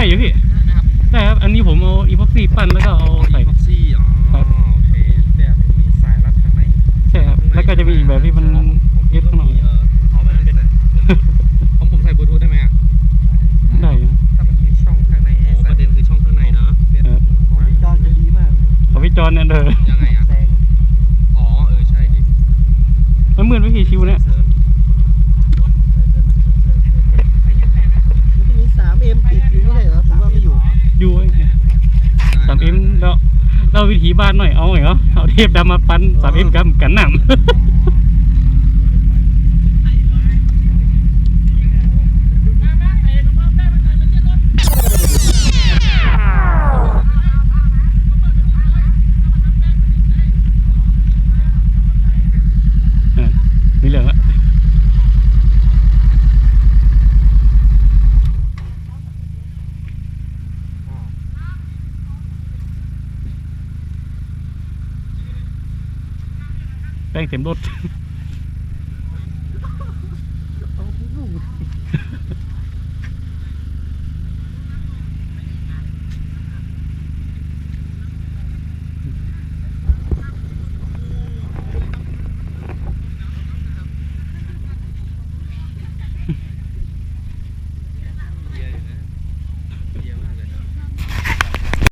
ได้อยู่พี่ได้ครับ อันนี้ผมเอาอีพ็อกซี่ปั้นแล้วก็เอาใส่ บ็อกซี่อ๋อโอเคแต่ไม่มีสายรัดข้างในใช่ครับ แล้วก็จะมีอีกแบบที่มันผมคิข้าว่นเอาไปเป็นผมผมใส่บลูทูธได้ไหมอะได้ถ้ามันมีช่องข้างในอ๋อประเด็นคือช่องข้างในเนาะเของพี่จอนจะดีมากเของพี่จอนเนี่ยเด้อยังไงอะอ๋อเออใช่ดิมันเหมือนวิธีชิวเนี่ย สามเอ็มแล้วเราวิธีบ้านหน่อยเอาหน่อยเหรอเอาเทปดำมาปั้นสามเอ็มกับกันหนำ แป้งเต็มรถ